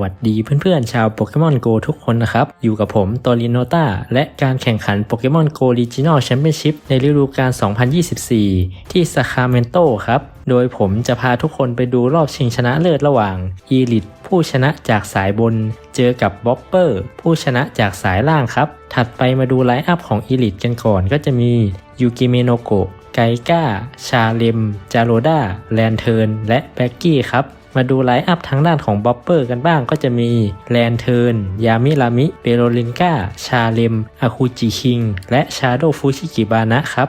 วัสดีเพื่อนๆชาวโปเกมอนโกทุกคนนะครับ อยู่กับผมโตรินโนตาและการแข่งขันโปเกมอนโก Regional Championship ในฤดูกาล 2024 ที่ซาคาเมนโตครับ โดยผมจะพาทุกคนไปดูรอบชิงชนะเลิศระหว่างอีลิทผู้ชนะจากสายบน เจอกับบ็อปเปอร์ผู้ชนะจากสายล่างครับ ถัดไปมาดูไลน์อัพของอีลิทกันก่อนก็จะมียูกิเมโนโกะไกก้า ชาเลม จาโรดาแลนเทิร์น และแบ็กกี้ครับ มาดูไลน์อัพทางด้านของบ็อปเปอร์กันบ้างก็จะมีแลนเทิร์นยามิรามิเปโรลินกาชาเลมอาคูจิคิง และชาโดฟูชิกิบานะครับ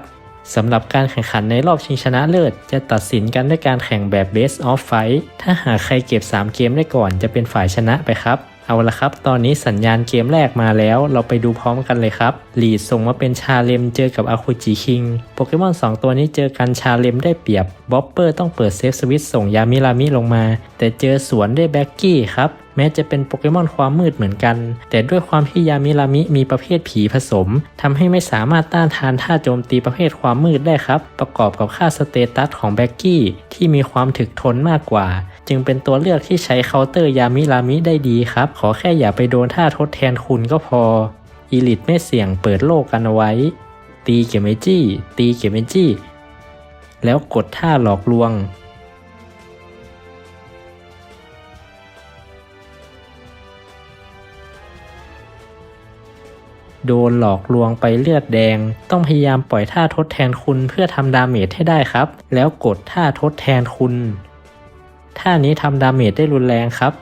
สำหรับการแข่งขันในรอบชิงชนะเลิศ จะตัดสินกันด้วยการแข่งแบบ Best of Fight ถ้าหากใครเก็บ 3 เกมได้ก่อนจะเป็นฝ่ายชนะไปครับ เอาละครับ ตอนนี้สัญญาณเกมแรกมาแล้ว เราไปดูพร้อมกันเลยครับ ลีดส่งมาเป็นชาเลมเจอกับอาคุจิคิง โปเกมอน 2 ตัวนี้เจอกันชาเลมได้เปรียบ บ๊อบเปอร์ต้องเปิดเซฟสวิตส่งยามิรามิลงมา แต่เจอสวนด้วยแบ็กกี้ครับแม้จะเป็นโปเกมอนความมืดเหมือนกัน แต่ด้วยความที่ยามิรามิมีประเภทผีผสมทำให้ไม่สามารถต้านทานท่าโจมตีประเภทความมืดได้ครับ ประกอบกับค่าสเตตัสของแบ็กกี้ที่มีความถึกทนมากกว่า จึงเป็นตัวเลือกที่ใช้เคาน์เตอร์ยามิรามิได้ดีครับ ขอแค่อย่าไปโดนท่าทดแทนคุณก็พออีลิทไม่เสี่ยงเปิดโลกกันไว้ ตีเกมเมจี้ ตีเกมเมจี้ แล้วกดท่าหลอกลวง โดนหลอกลวงไปเลือดแดง ต้องพยายามปล่อยท่าทดแทนคุณเพื่อทำดาเมจให้ได้ครับ แล้วกดท่าทดแทนคุณ ท่านี้ทำดาเมจได้รุนแรงครับ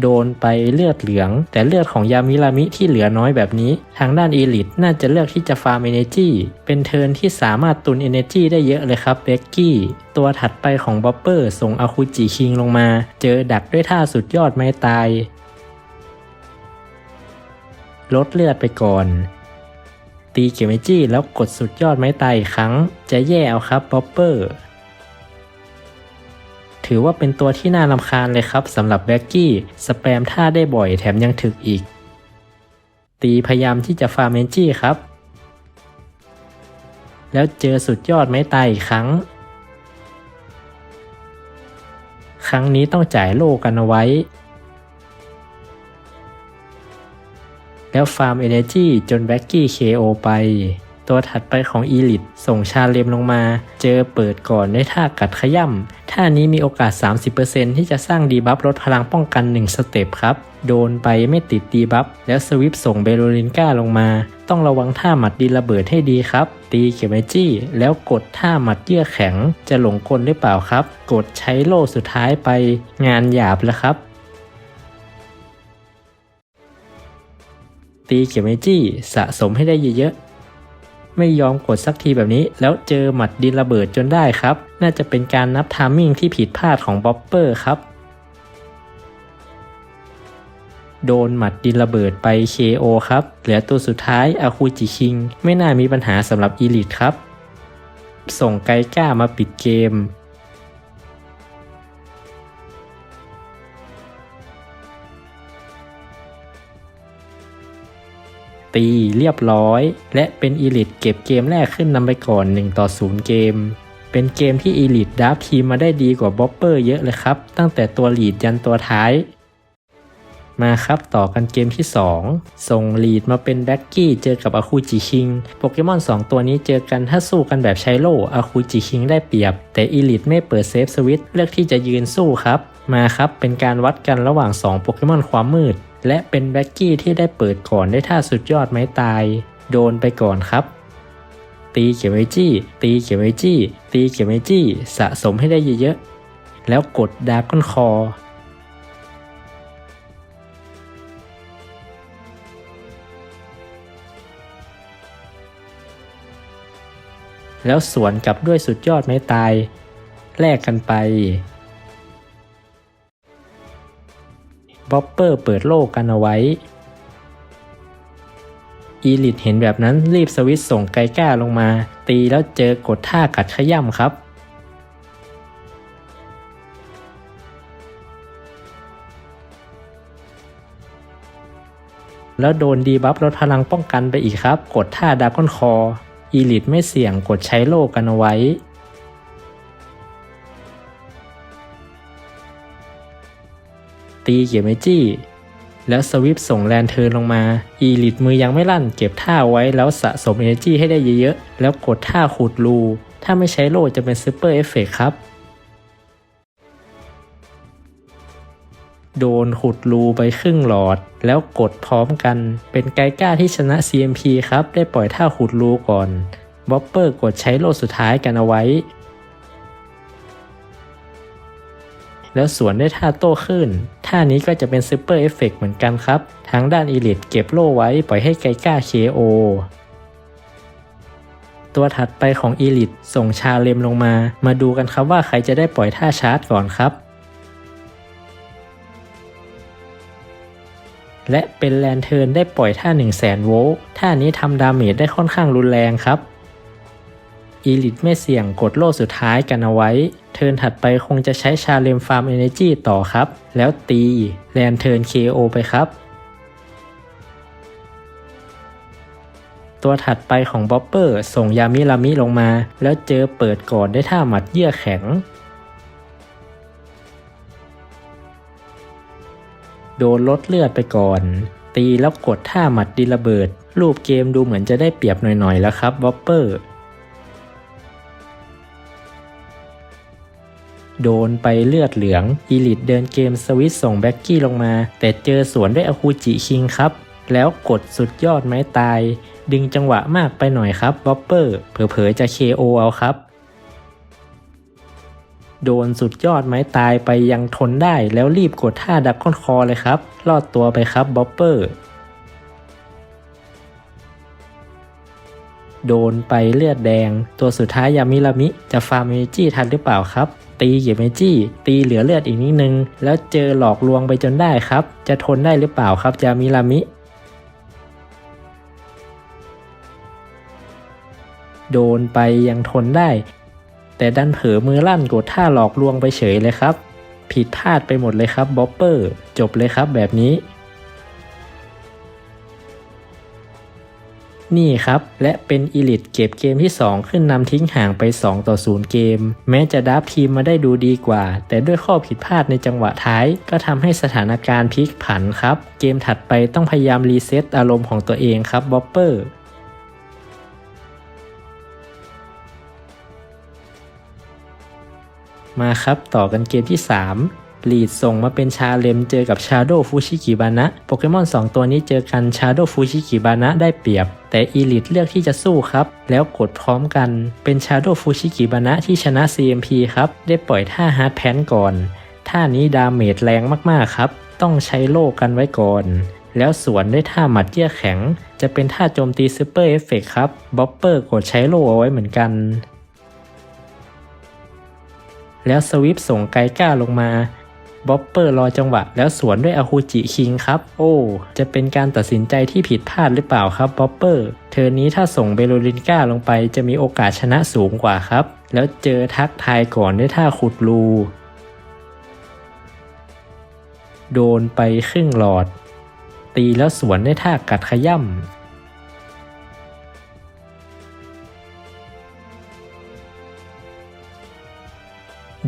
โดนไปเลือดเหลือง แต่เลือดของยามิรามิที่เหลือน้อยแบบนี้ ทางด้านอีลิทน่าจะเลือกที่จะฟาร์มเอเนจีเป็นเทิร์นที่สามารถตุนเอเนจีได้เยอะเลยครับเบกกี้ตัวถัดไปของบ๊อปเปอร์ส่งอาคุจิคิงลงมา เจอดักด้วยท่าสุดยอดไม้ตาย ลดเลือดไปก่อน ตีเกมเมจี้แล้วกดสุดยอดไม้ตายอีกครั้ง จะแย่เอาครับบ๊อปเปอร์ ถือว่าเป็นตัวที่น่ารำคาญเลยครับสำหรับแบ็กกี้ สแปมท่าได้บ่อยแถมยังถึกอีก ตีพยายามที่จะฟาร์มเอนจี้ครับ แล้วเจอสุดยอดไม้ตายอีกครั้งครั้งนี้ต้องจ่ายโลกันเอาไว้ แล้วฟาร์ม Energy จนแบ็กกี้ KO ไป ตัวถัดไปของอีลิทส่งชาเลมลงมา เจอเปิดก่อนด้วยท่ากัดขย่ำท่านี้มีโอกาส 30%ที่จะสร้างดีบัฟลดพลังป้องกัน 1 สเต็ปครับ โดนไปไม่ติดดีบัฟแล้วสวิปส่งเบโลลินก้าลงมา ต้องระวังท่าหมัดดินระเบิดให้ดีครับ ตีเก็บไอจี้ แล้วกดท่าหมัดเยื่อแข็งจะหลงกลหรือเปล่าครับ กดใช้โล่สุดท้ายไปงานหยาบแล้วครับ ตีเก็บไอจี้ สะสมให้ได้เยอะๆ ไม่ยอมกดสักทีแบบนี้ แล้วเจอหมัดดินระเบิดจนได้ครับ น่าจะเป็นการนับทามมิ่งที่ผิดพลาดของบ๊อปเปอร์ครับ โดนหมัดดินระเบิดไป KO ครับ เหลือตัวสุดท้ายอาคูจิคิง ไม่น่ามีปัญหาสำหรับอีลิทครับ ส่งไกก้ามาปิดเกม ตีเรียบร้อย และเป็นอีลิทเก็บเกมแรกขึ้นนำไปก่อน 1 ต่อ 0 เกม เป็นเกมที่อีลิทดับทีมมาได้ดีกว่าบ๊อปเปอร์เยอะเลยครับ ตั้งแต่ตัวลีดยันตัวท้าย มาครับต่อกันเกมที่ 2 ส่งลีดมาเป็นแบ็กกี้เจอกับอาคูจิคิง โปเกมอน 2 ตัวนี้เจอกันถ้าสู้กันแบบใช้โล่อาคูจิคิงได้เปรียบ แต่อีลิทไม่เปิดเซฟสวิตเลือกที่จะยืนสู้ครับ มาครับเป็นการวัดกันระหว่าง 2 โปเกมอนความมืด และเป็นแบ็กกี้ที่ได้เปิดก่อนได้ท่าสุดยอดไม้ตาย โดนไปก่อนครับ ตีเก็บไว้จี้ ตีเก็บไว้จี้ ตีเก็บไว้จี้สะสมให้ได้เยอะๆ แล้วกดดาร์กอนคอ แล้วสวนกลับด้วยสุดยอดไม้ตาย แลกกันไป บ๊อปเปอร์เปิดโลกกันเอาไว้ อีลิทเห็นแบบนั้นรีบสวิตส่งไกก้าลงมา ตีแล้วเจอกดท่ากัดขย่ำครับแล้วโดนดีบัฟลดพลังป้องกันไปอีกครับ กดท่าดากอนคอ อีลิทไม่เสี่ยงกดใช้โลกันเอาไว้ ตีเกียร์เจี้ แล้วสวิปส่งแลนเทิร์นลงมา อีลิทมือยังไม่ลั่น เก็บท่าไว้แล้วสะสม Energy ให้ได้เยอะๆ แล้วกดท่าขุดรู ถ้าไม่ใช้โล่จะเป็นซูเปอร์เอฟเฟกครับ โดนขุดรูไปครึ่งหลอด แล้วกดพร้อมกัน เป็นไกก้าที่ชนะ CMP ครับ ได้ปล่อยท่าขุดรูก่อนบ๊อบเปอร์กดใช้โล่สุดท้ายกันเอาไว้ แล้วสวนได้ท่าโต้ขึ้น ท่านี้ก็จะเป็นซูเปอร์เอฟเฟกเหมือนกันครับ ทางด้านอีลิทเก็บโล่ไว้ปล่อยให้ไกก้า KO ตัวถัดไปของอีลิทส่งชาเลมลงมา มาดูกันครับว่าใครจะได้ปล่อยท่าชาร์จก่อนครับ และเป็นแลนเทิร์นได้ปล่อยท่า 1 0 0 0 0แสนโวลต์ท่านี้ทำดาเมจได้ค่อนข้างรุนแรงครับ อีลิทไม่เสี่ยงกดโล่สุดท้ายกันเอาไว้ เทิร์นถัดไปคงจะใช้ชาเลมฟาร์มเอเนจีต่อครับ แล้วตีแลนเทิร์น KO ไปครับ ตัวถัดไปของบ๊อบเปอร์ส่งยามิรามิลงมา แล้วเจอเปิดก่อนได้ท่าหมัดเยื่อแข็ง โดนลดเลือดไปก่อน ตีแล้วกดท่าหมัดดิระเบิด รูปเกมดูเหมือนจะได้เปรียบหน่อยๆแล้วครับบ๊อบเปอร์ โดนไปเลือดเหลืองอีลิทเดินเกมสวิตส่งแบ็กกี้ลงมา แต่เจอสวนด้วยอาคูจิคิงครับ แล้วกดสุดยอดไม้ตาย ดึงจังหวะมากไปหน่อยครับบ๊อบเปอร์เผลอๆจะ KO เอาครับโดนสุดยอดไม้ตายไปยังทนได้แล้วรีบกดท่าดักก้อนคอเลยครับ รอดตัวไปครับบ๊อบเปอร์ โดนไปเลือดแดง ตัวสุดท้ายยามิรามิ จะฟาร์มเมจี้ทันหรือเปล่าครับ ตีเกียเมจี้ตีเหลือเลือดอีกนิดนึง แล้วเจอหลอกลวงไปจนได้ครับ จะทนได้หรือเปล่าครับจามิรามิโดนไปยังทนได้ แต่ดันเผลอมือลั่นกดท่าหลอกลวงไปเฉยเลยครับ ผิดพลาดไปหมดเลยครับบ๊อบเปอร์ จบเลยครับแบบนี้ นี่ครับ และเป็นอีลิทเก็บเกมที่ 2 ขึ้นนำทิ้งห่างไป 2 ต่อ 0 เกม แม้จะดับทีมมาได้ดูดีกว่า แต่ด้วยข้อผิดพลาดในจังหวะท้าย ก็ทำให้สถานการณ์พลิกผันครับ เกมถัดไปต้องพยายามรีเซ็ตอารมณ์ของตัวเองครับบ๊อบเปอร์มาครับต่อกันเกมที่ 3 ลีดส่งมาเป็นชาเลมเจอกับชาโดฟูชิกิบานะโปเกมอน 2 ตัวนี้เจอกันชาโดฟูชิกิบานะได้เปรียบ แต่อีลิทเลือกที่จะสู้ครับ แล้วกดพร้อมกันเป็นชาโดฟูชิกิบานะที่ชนะ CMP ครับ ได้ปล่อยท่าฮาร์ดแพนก่อนท่านี้ดาเมจแรงมากๆครับ ต้องใช้โล่กันไว้ก่อน แล้วสวนด้วยท่าหมัดเยื่อแข็ง จะเป็นท่าโจมตีซูเปอร์เอฟเฟกครับบ๊อบเปอร์กดใช้โล่เอาไว้เหมือนกัน แล้วสวิปส่งไกก้าลงมา บ๊อบเปอร์รอจังหวะ แล้วสวนด้วยอาคูจิคิงครับ โอ้ จะเป็นการตัดสินใจที่ผิดพลาดหรือเปล่าครับบ๊อบเปอร์เทอร์นี้ถ้าส่งเบโลลินก้าลงไปจะมีโอกาสชนะสูงกว่าครับ แล้วเจอทักทายก่อนด้วยท่าขุดรูโดนไปครึ่งหลอด ตีแล้วสวนด้วยท่ากัดขย่ำ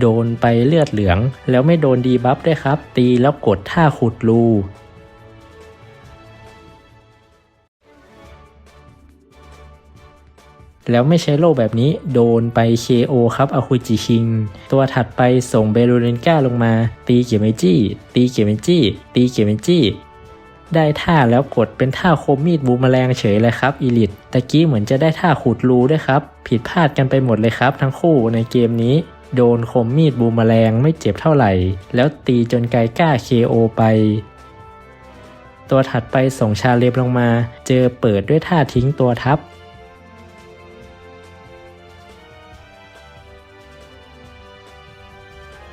โดนไปเลือดเหลือง แล้วไม่โดนดีบัฟด้วยครับ ตีแล้วกดท่าขุดรูแล้วไม่ใช้โล่แบบนี้โดนไป KO ครับอาคุจิคิง ตัวถัดไปส่งเบลูเรนก้าลงมา ตีเกียเมจี้ ตีเกียเมจี้ ตีเกียเมจี้ ได้ท่าแล้วกดเป็นท่าคมมีดบูมแมลงเฉยเลยครับอีลิทตะกี้เหมือนจะได้ท่าขุดรูด้วยครับ ผิดพลาดกันไปหมดเลยครับทั้งคู่ในเกมนี้ โดนคมมีดบูมแมลงไม่เจ็บเท่าไหร่ แล้วตีจนไกก้า KO ไป ตัวถัดไปส่งชาเลมลงมา เจอเปิดด้วยท่าทิ้งตัวทับ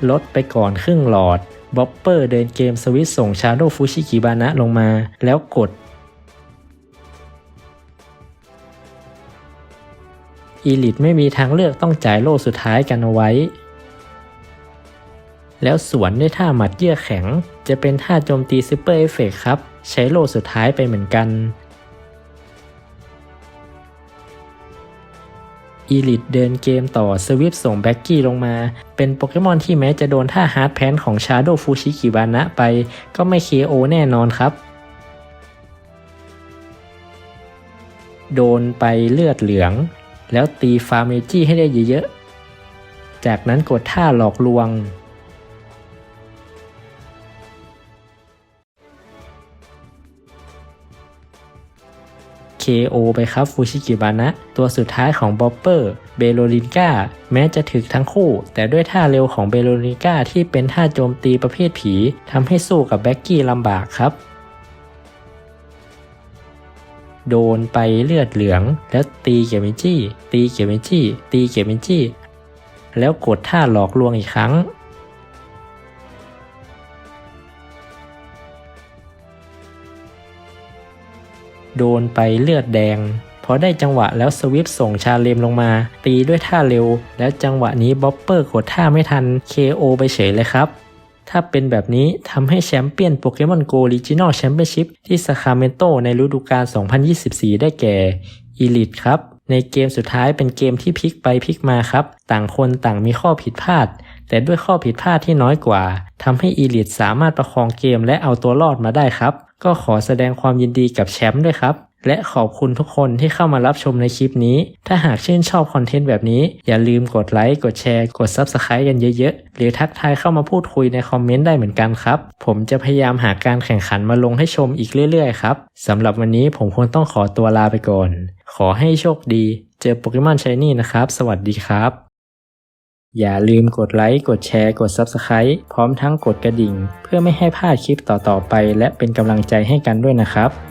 ลดไปก่อนครึ่งหลอดบ๊อบเปอร์เดินเกมสวิตส่งชาโดฟูชิกิบานะลงมา แล้วกด อีลิทไม่มีทางเลือกต้องจ่ายโล่สุดท้ายกันเอาไว้ แล้วสวนด้วยท่าหมัดเยื่อแข็ง จะเป็นท่าโจมตีซูเปอร์เอฟเฟกครับ ใช้โล่สุดท้ายไปเหมือนกัน อีลิทเดินเกมต่อสวิฟส่งแบ็กกี้ลงมา เป็นโปเกมอนที่แม้จะโดนท่าฮาร์ดแพนของชาโดฟูชิกิบานะไป ก็ไม่ KO แน่นอนครับโดนไปเลือดเหลือง แล้วตีฟาร์เมจี้ให้ได้เยอะๆ จากนั้นกดท่าหลอกลวง KO ไปครับฟูชิกิบานะ ตัวสุดท้ายของบอปเปอร์เบโลลินกาแม้จะถึกทั้งคู่ แต่ด้วยท่าเร็วของเบโลลินกาที่เป็นท่าโจมตีประเภทผีทำให้สู้กับแบ็กกี้ลำบากครับ โดนไปเลือดเหลือง แล้วตีเกียมิจี้ ตีเกียมิจี้ ตีเกียมิจี้ แล้วกดท่าหลอกลวงอีกครั้ง โดนไปเลือดแดงพอได้จังหวะแล้วสวิฟส่งชาเลมลงมา ตีด้วยท่าเร็ว แล้วจังหวะนี้บ๊อบเปอร์กดท่าไม่ทัน KO ไปเฉยเลยครับ ถ้าเป็นแบบนี้ทำให้แชมเปี้ยนโปเกมอนโก r ีจิ n อลแชมเปี้ยนชิพที่ซาคาเมนโตในฤดูกาล 2024 ได้แก่ e l i t e ครับ ในเกมสุดท้ายเป็นเกมที่พลิกไปพลิกมาครับ ต่างคนต่างมีข้อผิดพลาด แต่ด้วยข้อผิดพลาดที่น้อยกว่าทำให้ e l i t e สามารถประคองเกมและเอาตัวรอดมาได้ครับ ก็ขอแสดงความยินดีกับแชมป์ด้วยครับ และขอบคุณทุกคนที่เข้ามารับชมในคลิปนี้ ถ้าหากชื่นชอบคอนเทนต์แบบนี้ อย่าลืมกดไลค์ กดแชร์ กด Subscribe กันเยอะๆ หรือทักทายเข้ามาพูดคุยในคอมเมนต์ได้เหมือนกันครับ ผมจะพยายามหาการแข่งขันมาลงให้ชมอีกเรื่อยๆครับ สำหรับวันนี้ผมคงต้องขอตัวลาไปก่อน ขอให้โชคดี เจอโปเกมอนชายนี่นะครับ สวัสดีครับอย่าลืมกดไลค์ กดแชร์ กด Subscribe พร้อมทั้งกดกระดิ่ง เพื่อไม่ให้พลาดคลิปต่อๆไป และเป็นกำลังใจให้กันด้วยนะครับ